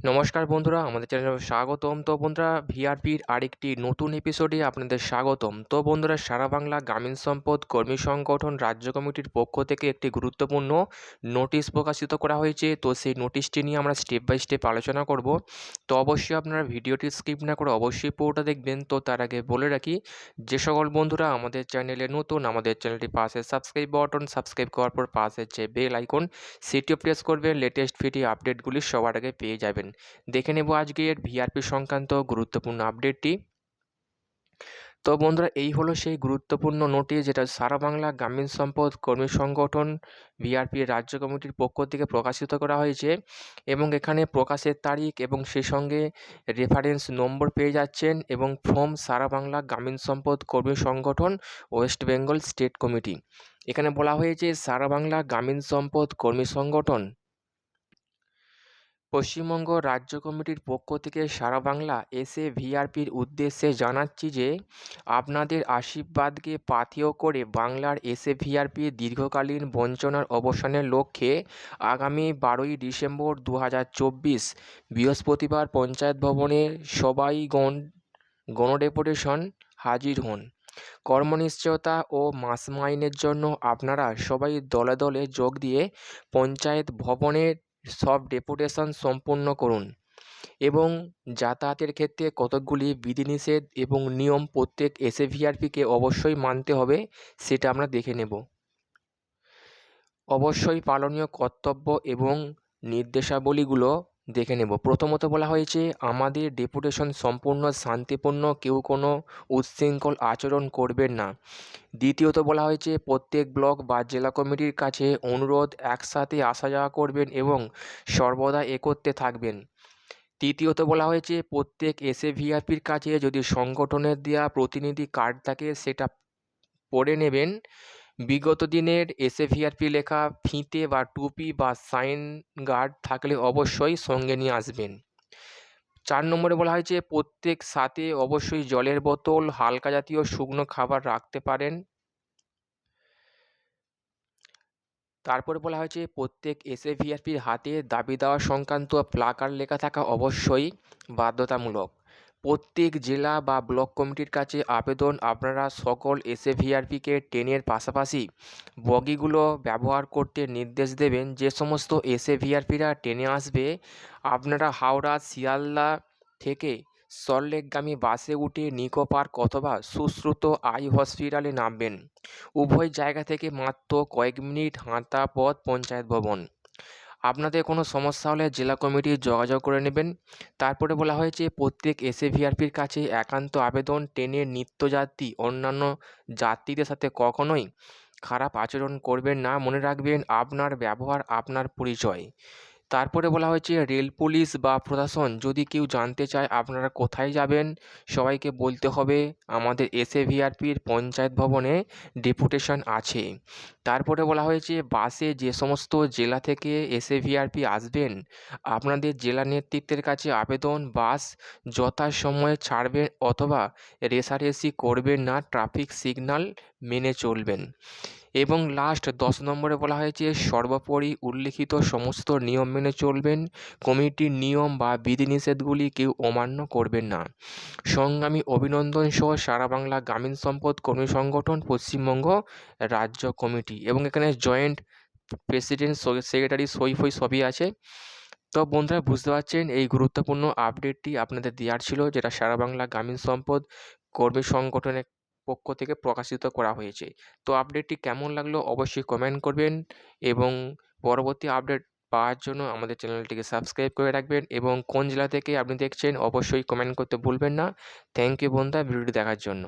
নমস্কার বন্ধুরা, আমাদের চ্যানেলে স্বাগতম। তো বন্ধুরা, ভিআরপির আরেকটি নতুন এপিসোডে আপনাদের স্বাগতম। তো বন্ধুরা, সারা বাংলা গ্রামীণ সম্পদ কর্মী সংগঠন রাজ্য কমিটির পক্ষ থেকে একটি গুরুত্বপূর্ণ নোটিশ প্রকাশিত করা হয়েছে। তো সেই নোটিশটি নিয়ে আমরা স্টেপ বাই স্টেপ আলোচনা করব। তো অবশ্যই আপনারা ভিডিওটি স্কিপ না করে অবশ্যই পুরোটা দেখবেন। তো তার আগে বলে রাখি, যে সকল বন্ধুরা আমাদের চ্যানেলে নতুন, আমাদের চ্যানেলটি পাশে সাবস্ক্রাইব বাটন সাবস্ক্রাইব করার পর পাশে যে বেল আইকন সেটিও প্রেস করবেন। লেটেস্ট ভিডিও আপডেটগুলি সবার আগে পেয়ে যাবেন। দেখে নেব আজকের ভিআরপি সংক্রান্ত গুরুত্বপূর্ণ আপডেটটি তো বন্ধুরা, এই হলো সেই গুরুত্বপূর্ণ নোটিশ যেটা সারা বাংলা গ্রামীণ সম্পদ কর্মী সংগঠন ভিআরপি রাজ্য কমিটির পক্ষ থেকে প্রকাশিত করা হয়েছে এবং এখানে প্রকাশের তারিখ এবং সেই সঙ্গে রেফারেন্স নম্বর পেয়ে যাচ্ছেন এবং ফ্রম সারা বাংলা গ্রামীণ সম্পদ কর্মী সংগঠন ওয়েস্ট বেঙ্গল স্টেট কমিটি এখানে বলা হয়েছে, সারা বাংলা গ্রামীণ সম্পদ কর্মী সংগঠন পশ্চিমবঙ্গ রাজ্য কমিটির পক্ষ থেকে সারা বাংলা এসে ভিআরপির উদ্দেশ্যে জানাচ্ছি যে, আপনাদের আশীর্বাদকে পাথেয় করে বাংলার এসে ভিআরপির দীর্ঘকালীন বঞ্চনার অবসানের লক্ষ্যে আগামী বারোই ডিসেম্বর দু হাজার চব্বিশ বৃহস্পতিবার পঞ্চায়েত ভবনে সবাই গণ, গণডেপুটেশন হাজির হন। কর্মনিশ্চয়তা ও মাস মাইনের জন্য আপনারা সবাই দলে দলে যোগ দিয়ে পঞ্চায়েত ভবনের সব ডেপুটেশন সম্পূর্ণ করুন এবং যাতায়াতের ক্ষেত্রে কতকগুলি বিধিনিষেধ এবং নিয়ম প্রত্যেক এসএভিআরপিকে অবশ্যই মানতে হবে সেটা আমরা দেখে নেব। অবশ্যই পালনীয় কর্তব্য এবং নির্দেশাবলীগুলো দেখে নেব। প্রথমত বলা হয়েছে, আমাদের ডেপুটেশন সম্পূর্ণ শান্তিপূর্ণ, কেউ কোনো উচ্ছৃঙ্খল আচরণ করবেন না। দ্বিতীয়ত বলা হয়েছে, প্রত্যেক ব্লক বা জেলা কমিটির কাছে অনুরোধ, একসাথে আসা যাওয়া করবেন এবং সর্বদা একত্রে থাকবেন। তৃতীয়ত বলা হয়েছে, প্রত্যেক এসএ ভিআরপির কাছে যদি সংগঠনের দেওয়া প্রতিনিধি কার্ড থাকে, সেটা পড়ে নেবেন। বিগত দিনের এসএভিআরপি লেখা ফিতে বা টুপি বা সাইন গার্ড থাকলে অবশ্যই সঙ্গে নিয়ে আসবেন। চার নম্বরে বলা হয়েছে, প্রত্যেক সাথে অবশ্যই জলের বোতল, হালকা জাতীয় শুকনো খাবার রাখতে পারেন। তারপরে বলা হয়েছে, প্রত্যেক এসএভিআরপির হাতে দাবি দেওয়া সংক্রান্ত প্লাকার লেখা থাকা অবশ্যই বাধ্যতামূলক। প্রত্যেক জেলা বা ব্লক কমিটির কাছে আবেদন আপনারা সকল এসএভিআরপিকে ট্রেনের পাশাপাশি বগিগুলো ব্যবহার করতে নির্দেশ দেবেন। যে সমস্ত এসএভিআরপিরা ট্রেনে আসবে, আপনারা হাওড়া, শিয়ালদা থেকে সল্টলেকগামী বাসে উঠে নিকো পার্ক অথবা সুশ্রুত আই হসপিটালে নামবেন। উভয় জায়গা থেকে মাত্র কয়েক মিনিট হাঁটা পথ পঞ্চায়েত ভবন। আপনাদের কোনো সমস্যা হলে জেলা কমিটি যোগাযোগ করে নেবেন। তারপরে বলা হয়েছে, প্রত্যেক এসএভিআরপির কাছে একান্ত আবেদন ট্রেনের নিত্যযাত্রী অন্যান্য যাত্রীদের সাথে কখনোই খারাপ আচরণ করবেন না। মনে রাখবেন, আপনার ব্যবহার, আপনার পরিচয়। তারপরে বলা হয়েছে, রেল পুলিশ বা প্রশাসন যদি কেউ জানতে চায় আপনারা কোথায় যাবেন, সবাইকে বলতে হবে, আমাদের এসএভিআরপির পঞ্চায়েত ভবনে ডেপুটেশন আছে। তারপরে বলা হয়েছে, বাসে যে সমস্ত জেলা থেকে এসএ ভিআরপি আসবেন, আপনাদের জেলা নেতৃত্বের কাছে আবেদন, বাস যথাসময়ে ছাড়বেন অথবা রেষারেষি করবেন না, ট্রাফিক সিগন্যাল মেনে চলবেন। এবং লাস্ট দশ নম্বরে বলা হয়েছে, সর্বোপরি উল্লিখিত সমস্ত নিয়ম মেনে চলবেন, কমিটির নিয়ম বা বিধিনিষেধগুলি কেউ অমান্য করবেন না। সংগ্রামী অভিনন্দন সহ সারা বাংলা গ্রামীণ সম্পদ কর্মী সংগঠন, পশ্চিমবঙ্গ রাজ্য কমিটি এবং এখানে জয়েন্ট প্রেসিডেন্ট সেক্রেটারি সই ফই সবই আছে। তো বন্ধুরা, বুঝতে পারছেন, এই গুরুত্বপূর্ণ আপডেটটি আপনাদের দেওয়ার ছিল, যেটা সারা বাংলা গ্রামীণ সম্পদ কর্মী সংগঠনের পক্ষ থেকে প্রকাশিত করা হয়েছে। তো আপডেটটি কেমন লাগল অবশ্যই কমেন্ট করবেন এবং পরবর্তী আপডেট পাওয়ার জন্য আমাদের চ্যানেলটিকে সাবস্ক্রাইব করে রাখবেন এবং কোন জেলা থেকে আপনি দেখছেন অবশ্যই কমেন্ট করতে ভুলবেন না। থ্যাংক ইউ বন্ধুরা, ভিডিওটি দেখার জন্য।